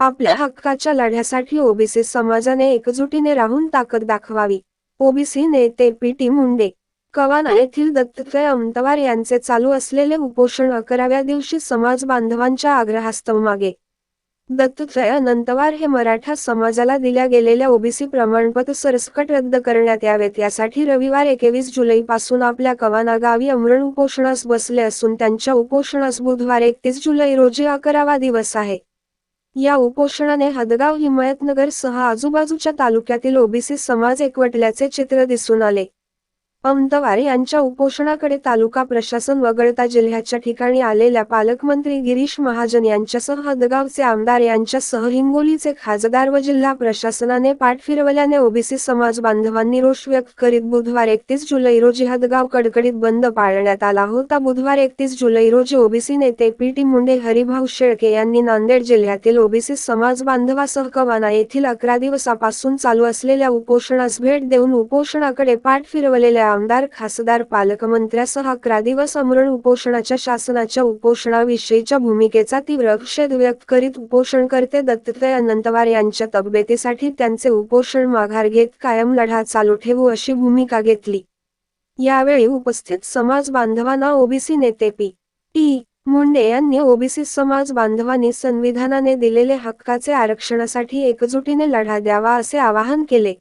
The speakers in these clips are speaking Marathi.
आपल्या हक्काच्या लढ्यासाठी ओबीसी समाजाने एकजुटीने राहून ताकद दाखवावी. ओबीसी नेते पी टी मुंडे कवाना येथील दत्तत्रय अमतवार यांचे चालू असलेले उपोषण अकराव्या दिवशी समाज बांधवांच्या आग्रहास्तव मागे. दत्तत्रय अनंतवार हे मराठा समाजाला दिल्या गेलेल्या ओबीसी प्रमाणपत्र सरसकट रद्द करण्यात यावेत. यासाठी रविवार एकवीस जुलैपासून आपल्या कवाना गावी अमरण उपोषणास बसले असून त्यांच्या उपोषणास बुधवार एकतीस जुलै रोजी अकरावा दिवस आहे. या उपोषणाने हदगाव हिमायतनगर सह आजूबाजूच्या तालुक्यातील ओबीसी समाज एकवटल्याचे चित्र दिसून आले. अमदवार यांच्या उपोषणाकडे तालुका प्रशासन वगळता जिल्ह्याच्या ठिकाणी आलेल्या पालकमंत्री गिरीश महाजन यांच्यासह हदगावचे आमदार यांच्यासह हिंगोलीचे खासदार व जिल्हा प्रशासनाने पाठ फिरवल्याने ओबीसी समाज बांधवांनी रोष व्यक्त करीत बुधवार एकतीस जुलै रोजी हदगाव कडकडीत बंद पाळण्यात आला होता. बुधवार एकतीस जुलै रोजी ओबीसी नेते पी टी मुंडे हरिभाऊ शेळके यांनी नांदेड जिल्ह्यातील ओबीसी समाज बांधवासह कवाना येथील अकरा दिवसापासून चालू असलेल्या उपोषणास भेट देऊन उपोषणाकडे पाठ फिरवलेल्या आमदार खासदार पालकमंत्र्यासह अकरा दिवस अमरण उपोषणाच्या शासनाच्या उपोषणाविषयीच्या भूमिकेचा तीव्र निषेध व्यक्त करीत उपोषणकर्ते दत्तत्रय अनंतवार यांच्या तब्येतीसाठी त्यांचे उपोषण माघार घेत कायम लढा चालू ठेवू अशी भूमिका घेतली. यावेळी उपस्थित समाज बांधवांना ओबीसी नेते पी. टी. मुंडे यांनी ओबीसी समाज बांधवांनी संविधानाने दिलेले हक्काचे आरक्षणासाठी एकजुटीने लढा द्यावा असे आवाहन केले.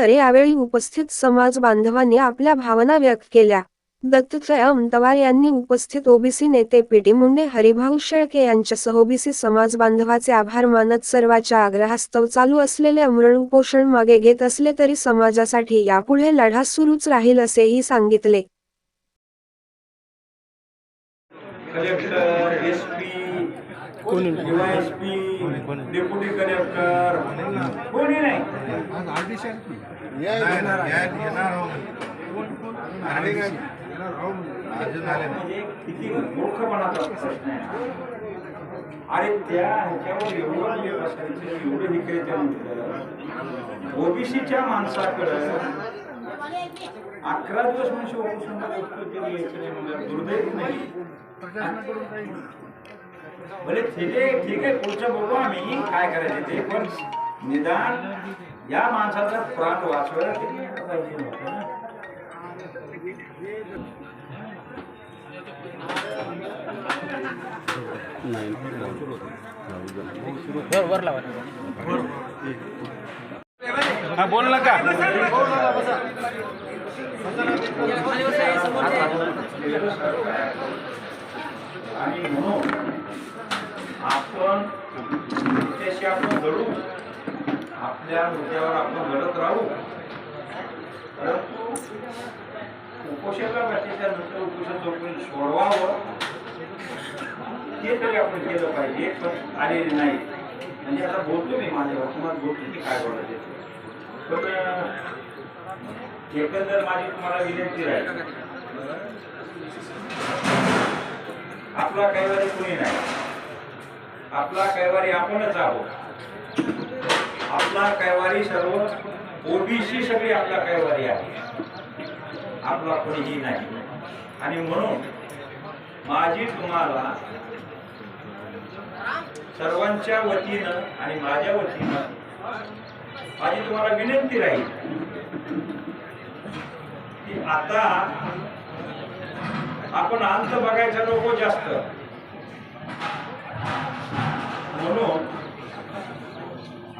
तर यावेळी उपस्थित समाज बांधवांनी आपल्या भावना व्यक्त केल्या. दत्तत्रय अमतवार यांनी उपस्थित ओबीसी नेते पीटी मुंडे हरिभाऊ शेळके यांच्यासह ओबीसी समाज बांधवाचे आभार मानत सर्वाच्या आग्रहास्तव चालू असलेले अमरण उपोषण मागे घेत असले तरी समाजासाठी यापुढे लढा सुरूच राहील असेही सांगितले. Collector S P DYSP deputy collector कोणी नाही? म्हणजे किती मूर्खपणाचा प्रश्न आहे अरे त्या ह्याच्यावर एवढं हे एवढं हे ओबीसीच्या माणसाकडं अकरा दिवस म्हणजे यायचं नाही म्हणजे दुर्दैव नाही. भले ठीक आहे ठीक आहे पुढचं बघू आम्ही काय करायचं ते पण निदान या माणसाचा प्राण वाचवायला हा बोल ना का? आणि म्हणून आपण त्याशी आपण लढू आपल्या मुद्द्यावर आपण लढत राहू. परंतु उपोषणाला बसायच्या नंतर उपोषण जोपर्यंत सोडवावं. ते तरी आपण केलं पाहिजे पण आलेले नाही. म्हणजे आता बोलतो मी माझ्या तुम्हाला बोलतो मी काय बोलायचे पण एकंदर माझी तुम्हाला विनंती राहील. आपला कैवारी कोणी नाही. आपला कैवारी आपणच आहोत. आपला कैवारी सर्व ओबीसी सगळी आपला कैवारी आहे. आपला कोणीही नाही. आणि म्हणून माझी तुम्हाला सर्वांच्या वतीनं आणि माझ्या वतीनं माझी तुम्हाला विनंती राहील की आता आपण अंत बघायचा नको जास्त. म्हणून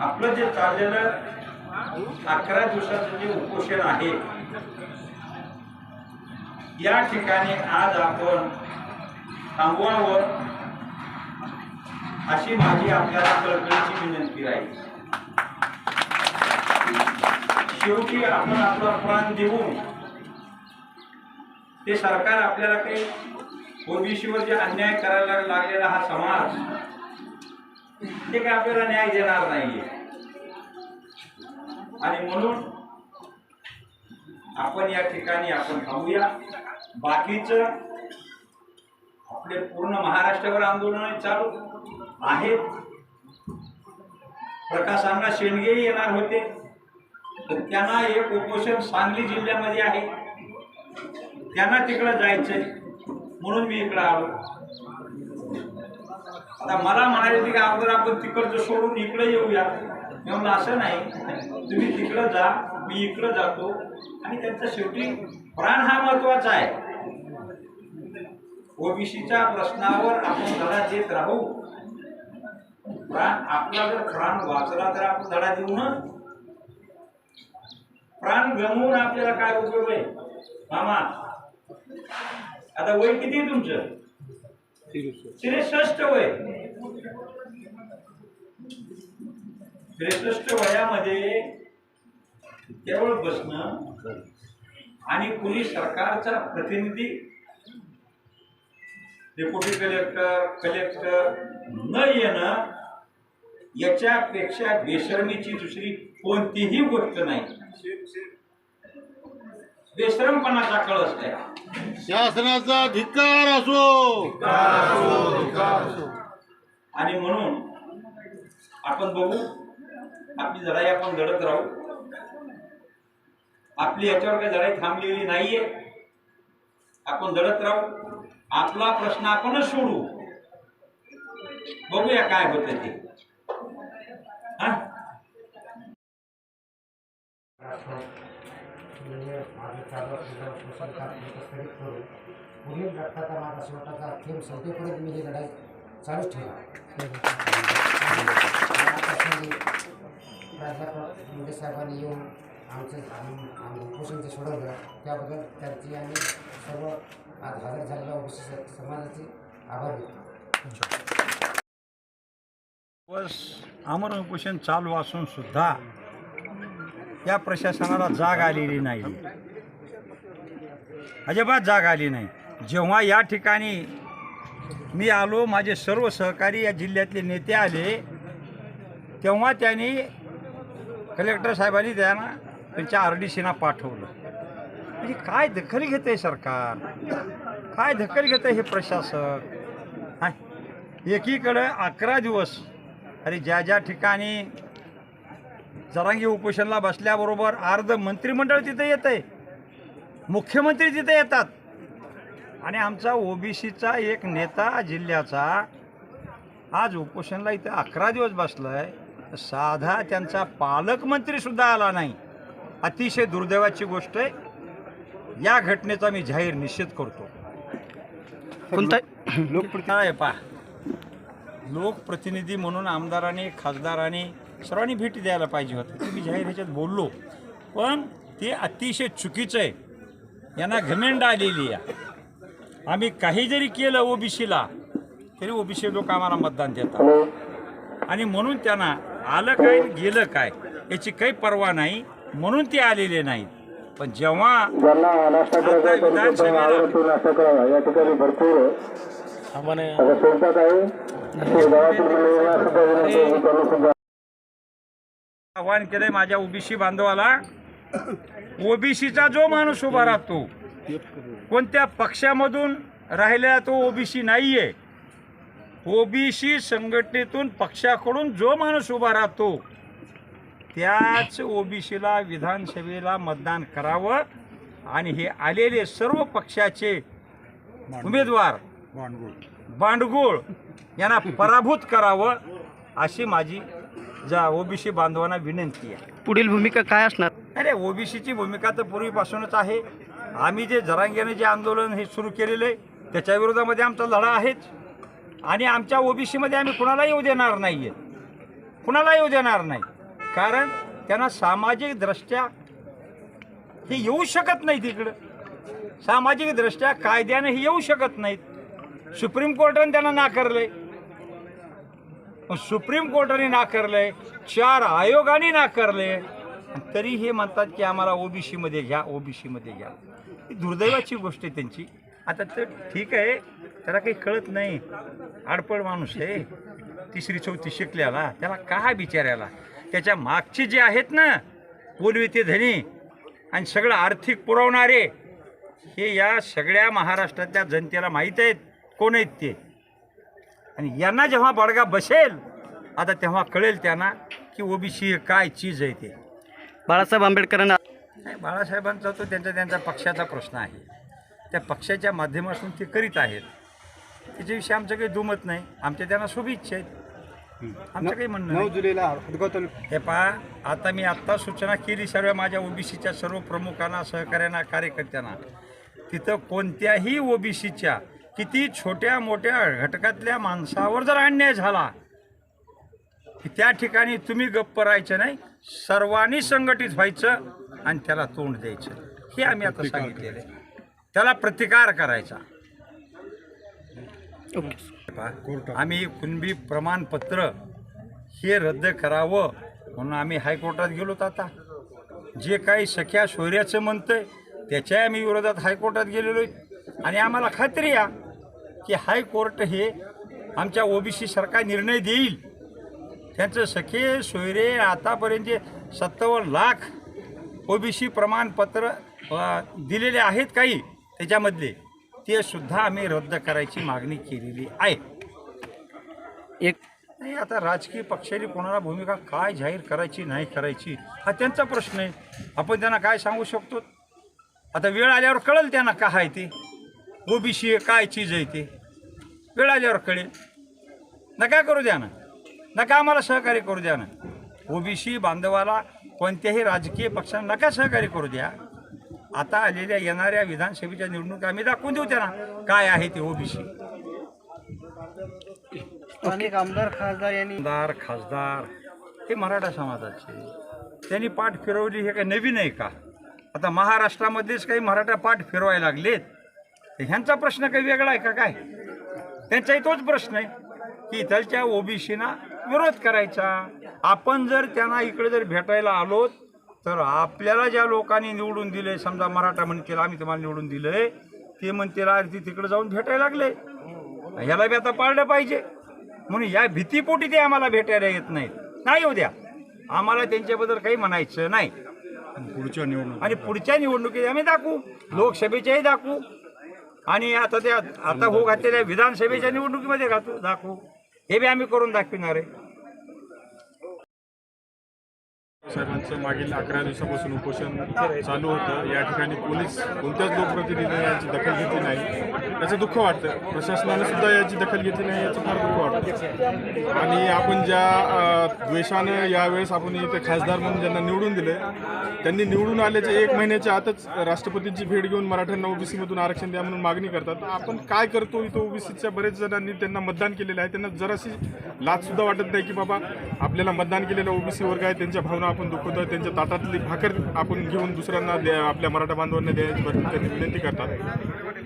आपलं जे चाललेलं अकरा दिवसाचं जे उपोषण आहे या ठिकाणी आज आपण थांबवावं अशी माझी आपल्याला कल्पनेची विनंती राहील. शेवटी आपण आपला प्राण देऊन ते सरकार आपल्याला काही ओबीसीवर जे अन्याय करायला लागलेला हा समाज ते काय आपल्याला न्याय देणार नाहीये. आणि म्हणून आपण या ठिकाणी आपण थांबूया बाकीचं आपले पूर्ण महाराष्ट्रावर आंदोलन चालू आहेत प्रकाशांना शेणगेही येणार होते तर त्यांना एक उपोषण सांगली जिल्ह्यामध्ये आहे. त्यांना तिकडं जायचंय. म्हणून मी इकडं आलो. आता मला म्हणाले होती की अगोदर आपण तिकडचं सोडून इकडे येऊया. मी म्हणलं असं नाही. तुम्ही तिकडं जा मी इकडं जातो. आणि त्यांचा शेवटी प्राण हा महत्त्वाचा आहे. ओबीसीच्या प्रश्नावर आपण धडा देत राहू. प्राण आपला जर प्राण वाचला तर आपण धडा देऊ ना? प्राण गमवून आपल्याला काय उपयोग आहे? मामा आता वय किती आहे तुमचं? श्रेष्ठ वय. श्रेष्ठ वयामध्ये केवळ बसणं आणि कुणी सरकारचा प्रतिनिधी डेप्युटी कलेक्टर कलेक्टर न येणं याच्यापेक्षा बेशर्मीची दुसरी कोणतीही गोष्ट नाही. बेशरमपणाचा कळस आहे शासनाचा धिक्कार असो. आणि म्हणून आपण बघू आपली लढाई आपण लढत राहू. आपली याच्यावर काही लढाई थांबलेली नाहीये. आपण लढत राहू. आपला प्रश्न आपणच सोडू. बघूया काय होतं ते. हा? म्हणजे माझं चालू असलेलं पोषण कार्ड करून पुढील रक्ताचा माझा शेवटाचा थेंब संपेपर्यंत मी ही लढाई चालूच ठेवा प्राध्यापक मुंडे साहेबांनी येऊन आमचं आम- उपोषण जे सोडवलं त्याबद्दल त्यांची आणि सर्व आज हजर झालेल्या ओबीसी समाजाचे आभार व्यक्त दिवस आमरण उपोषण चालू असून सुद्धा या प्रशासनाला जाग आलेली नाही. अजिबात जाग आली नाही. जेव्हा या ठिकाणी मी आलो माझे सर्व सहकारी या जिल्ह्यातले नेते आले तेव्हा त्यांनी कलेक्टर साहेबांनी त्यांना त्यांच्या आर डी सीना पाठवलं. म्हणजे काय दखल घेते सरकार? काय दखल घेतं हे प्रशासक? एकीकडं अकरा दिवस अरे ज्या ज्या ठिकाणी जरांगी उपोषणला बसल्याबरोबर अर्ध मंत्रिमंडळ तिथे येत आहे मुख्यमंत्री तिथे येतात. आणि आमचा ओबीसीचा एक नेता जिल्ह्याचा आज उपोषणला इथे अकरा दिवस बसलाय. साधा त्यांचा पालकमंत्री सुद्धा आला नाही. अतिशय दुर्दैवाची गोष्ट आहे. या घटनेचा मी जाहीर निषेध करतो. कोणता लोकप्रतिनिधी आहे पा लोकप्रतिनिधी म्हणून आमदारांनी खासदारांनी सर्वांनी भेट द्यायला पाहिजे होतं. ते मी जाहीर ह्याच्यात बोललो. पण ते अतिशय चुकीचं आहे. यांना घमेंड आलेली आहे. आम्ही काही जरी केलं ओबीसीला तरी ओबीसी लोक आम्हाला मतदान देतात. आणि म्हणून त्यांना आलं काय गेलं काय याची काही पर्वा नाही. म्हणून ते आलेले नाहीत. पण जेव्हा विधानसभेला- आव्हान केलंय माझ्या ओबीसी बांधवाला. ओबीसीचा जो माणूस उभा राहतो कोणत्या पक्षामधून राहिलेला तो ओबीसी नाहीये ओबीसी संघटनेतून पक्षाकडून जो माणूस उभा राहतो त्याच ओबीसीला विधानसभेला मतदान करावं आणि हे आलेले सर्व पक्षाचे उमेदवार बांडगुळ. यांना पराभूत करावं अशी माझी जा ओबीसी बांधवांना विनंती आहे. पुढील भूमिका काय असणार? अरे ओबीसीची भूमिका तर पूर्वीपासूनच आहे. आम्ही जे जरांगेने जे आंदोलन हे सुरू केलेलं आहे त्याच्या विरोधामध्ये आमचा लढा आहेच. आणि आमच्या ओबीसीमध्ये आम्ही कुणाला येऊ देणार नाही आहे कुणाला येऊ देणार नाही. कारण त्यांना सामाजिक दृष्ट्या हे येऊ शकत नाही तिकडं सामाजिक दृष्ट्या कायद्याने हे येऊ शकत नाहीत. सुप्रीम कोर्टाने त्यांना नाकारलंय. मग सुप्रीम कोर्टाने नाकारलंय चार आयोगाने नाकारले तरी हे म्हणतात की आम्हाला ओबीसीमध्ये घ्या ओबीसीमध्ये घ्या. ही दुर्दैवाची गोष्ट आहे त्यांची. आता तर ठीक आहे त्याला काही कळत नाही. आडपड माणूस आहे. तिसरी चौथी शिकल्याला त्याला का बिचाऱ्याला त्याच्या मागचे जे आहेत ना पूर्वी ते धनी आणि सगळं आर्थिक पुरवणारे हे या सगळ्या महाराष्ट्रातल्या जनतेला माहीत आहेत. कोण आहेत ते? आणि यांना जेव्हा बडगा बसेल आता तेव्हा कळेल त्यांना की ओबीसी काय चीज आहे ते. बाळासाहेब आंबेडकरांना नाही, बाळासाहेबांचा तो त्यांचा त्यांचा पक्षाचा प्रश्न आहे. त्या पक्षाच्या माध्यमातून ते करीत आहेत. त्याच्याविषयी आमचं काही दुमत नाही. आमच्या त्यांना शुभेच्छा आहेत. आमचं काही म्हणणं नऊ नाही. जुलैला हदगाव तालुक्यात हे पहा आता मी आत्ता सूचना केली सर्व माझ्या ओबीसीच्या सर्व प्रमुखांना सहकाऱ्यांना कार्यकर्त्यांना. तिथं कोणत्याही ओबीसीच्या किती छोट्या मोठ्या घटकातल्या माणसावर जर अन्याय झाला की त्या ठिकाणी तुम्ही गप्प राहायचं नाही सर्वांनी संघटित व्हायचं आणि त्याला तोंड द्यायचं. हे आम्ही आता सांगितलेलं आहे. त्याला प्रतिकार करायचा. आम्ही कुणबी प्रमाणपत्र हे रद्द करावं म्हणून आम्ही हायकोर्टात गेलो आता. जे काही सख्या शौर्याचं म्हणतंय त्याच्या आम्ही विरोधात हायकोर्टात गेलेलो आहे. आणि आम्हाला खात्री आहे की हायकोर्ट हे आमच्या ओबीसी सरकार निर्णय देईल. त्यांचं सखे सोयरे आतापर्यंत जे सत्तावन्न लाख ओबीसी प्रमाणपत्र दिलेले आहेत काही त्याच्यामधले ते सुद्धा आम्ही रद्द करायची मागणी केलेली आहे. एक नाही आता राजकीय पक्षाने कोणाला भूमिका काय जाहीर करायची नाही करायची हा त्यांचा प्रश्न आहे. आपण त्यांना काय सांगू शकतो? आता वेळ आल्यावर कळेल त्यांना काय आहे ते. ओबीसी काय चीज आहे ते? वेळ आल्यावर कळेल. नका करू द्या ना. नका आम्हाला सहकार्य करू द्या ना. ओबीसी बांधवाला कोणत्याही राजकीय पक्षांना नका सहकार्य करू द्या. आता आलेल्या येणाऱ्या विधानसभेच्या निवडणुका आम्ही दाखवून देऊ त्यांना काय आहे ते ओबीसी. स्थानिक आमदार खासदार यांनी आमदार खासदार हे मराठा समाजाचे. त्यांनी पाठ फिरवली हे काय नवीन आहे का? आता महाराष्ट्रामध्येच काही मराठा पाठ फिरवायला लागलेत. तर ह्यांचा प्रश्न काही वेगळा आहे का काय? त्यांचाही तोच प्रश्न आहे की इथलच्या ओबीसीना विरोध करायचा. आपण जर त्यांना इकडे जर भेटायला आलो तर आपल्याला ज्या लोकांनी निवडून दिले समजा मराठा म्हणतील आम्ही तुम्हाला निवडून दिलंय ते म्हणतील अरे तिकडे जाऊन भेटायला लागले. ह्याला बी आता पाळलं पाहिजे. म्हणून या भीतीपोटी ते आम्हाला भेटायला येत नाहीत. नाही येऊ द्या. आम्हाला त्यांच्याबद्दल काही म्हणायचं नाही. पुढच्या निवडणूक आणि पुढच्या निवडणुकीत आम्ही दाखवू. लोकसभेच्याही दाखवू. आणि आता त्या आता हो घातलेल्या विधानसभेच्या निवडणुकीमध्ये घातू दाखवू. हे बी आम्ही करून दाखविणार आहे. साहेबांचं मागील अकरा दिवसापासून उपोषण चालू होतं. या ठिकाणी पोलीस कोणत्याच लोकप्रतिनिधीने याची दखल घेतली नाही. याचं दुःख वाटतं. प्रशासनाने सुद्धा याची दखल घेतली नाही याचं फार दुःख वाटतं. आणि आपण ज्या द्वेषानं यावेळेस आपण इथे खासदार म्हणून ज्यांना निवडून दिले त्यांनी निवडून आल्याच्या एक महिन्याच्या आतच राष्ट्रपतींची भेट घेऊन मराठ्यांना ओबीसीमधून आरक्षण द्या म्हणून मागणी करतात. आपण काय करतो इथं ओबीसीच्या बरेच जणांनी त्यांना मतदान केलेलं आहे. त्यांना जराशी लाचसुद्धा वाटत नाही की बाबा आपल्याला मतदान केलेलं ओबीसी वर्ग आहे त्यांच्या भावना आपण दुखवतोय त्यांच्या ताटातली भाकर आपण घेऊन दुसऱ्यांना द्या आपल्या मराठा बांधवांना द्यायची त्यांनी विनंती करतात.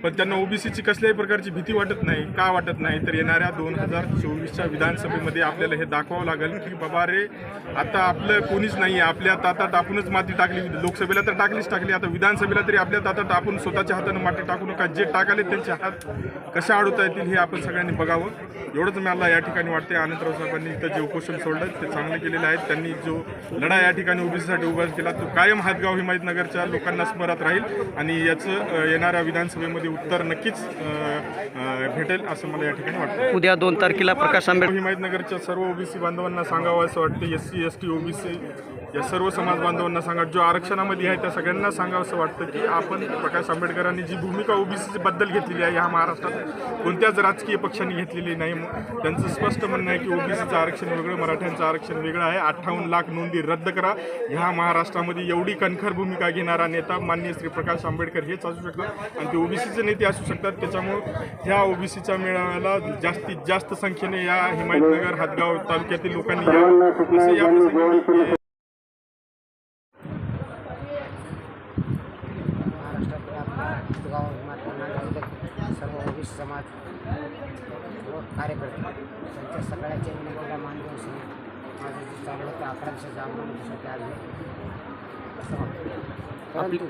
पण त्यांना ओबीसीची कसल्याही प्रकारची भीती वाटत नाही. का वाटत नाही? तर येणाऱ्या दोन हजार चोवीसच्या विधानसभेमध्ये आपल्याला हे दाखवावं लागेल की बाबा रे आता आपलं कोणीच नाही आहे आपल्या तातात आपणच माती टाकली. लोकसभेला तर टाकलीच टाकली. आता विधानसभेला तरी आपल्या तातात आपण स्वतःच्या हातानं माती टाकू नका. जे टाकाले त्यांचे हात कशा अडवता येतील हे आपण सगळ्यांनी बघावं. एवढंच मला या ठिकाणी वाटते आनंदराव साहेबांनी इथं जे उपोषण सोडलं ते चांगले केलेले आहेत त्यांनी जो लढा या ठिकाणी ओबीसीसाठी उभा केला तो कायम हातगाव हिमायतनगरच्या लोकांना स्मरत राहील. आणि याचं येणाऱ्या विधानसभेमध्ये उत्तर नक्कीच भेटेल असं मला या ठिकाणी वाटतं. उद्या दोन तारखेला प्रकाश आंबेडकर हिमायतनगरच्या सर्व ओबीसी बांधवांना सांगावं असं वाटतं S C S T OBC या सर्व समाज बांधवांना सांगा जो आरक्षणामध्ये आहे त्या सगळ्यांना सांगावं असं वाटतं की आपण प्रकाश आंबेडकरांनी जी भूमिका ओबीसी बद्दल घेतलेली आहे ह्या महाराष्ट्रात कोणत्याच राजकीय पक्षांनी घेतलेली नाही. त्यांचं स्पष्ट म्हणणं आहे की ओबीसीचं आरक्षण वेगळं मराठ्यांचं आरक्षण वेगळं आहे. अठ्ठावन्न लाख नोंदी रद्द करा. ह्या महाराष्ट्रामध्ये एवढी कणखर भूमिका घेणारा नेता माननीय श्री प्रकाश आंबेडकर हेच असू शकतात. आणि ते ओबीसीचे नेते असू शकतात. त्याच्यामुळं ह्या ओबीसीच्या मेळाव्याला जास्तीत जास्त संख्येने या हिमायतनगर हातगाव तालुक्यातील लोकांनी असं या प्रसंगी महाराष्ट्रातील आपल्या गाव माता सर्व ओबीसी समाज व कार्यकर्ते त्यांच्या सगळ्याच्या विनंतीला मान देऊन सगळं माझं जे चालू होतं अकरा दिवसाच्या आंदोलनासाठी आज असं वाटतं परंतु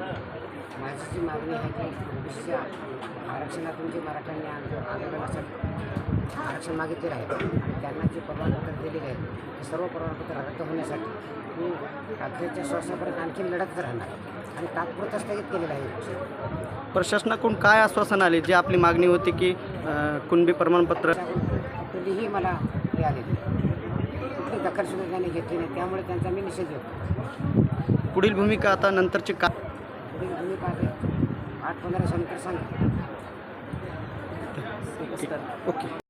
माझी जी मागणी आहे की ओबीसीच्या आरक्षणातून जे मराठ्यांनी आंदो- आंदोलनासाठी आरक्षण मागितलेलं आहे आणि त्यांना जे प्रमाणपत्र दिलेले आहेत ते सर्व प्रमाणपत्र रद्द होण्यासाठी मी रात्रीच्या श्वासापर्यंत आणखी लढतच राहणार आणि तात्पुरतं स्थगित केलेलं आहे. प्रशासनाकडून काय आश्वासन आले? जी आपली मागणी होती की कुणबी प्रमाणपत्र कुठलीही मला हे आलेली कुठली दखल सुद्धा त्यांनी घेतली नाही. त्यामुळे त्यांचा मी निषेध घेतो पुढील भूमिका आता नंतरची का भूमिका आहे आठ पंधरा दिवसानंतर सांगा. ओके.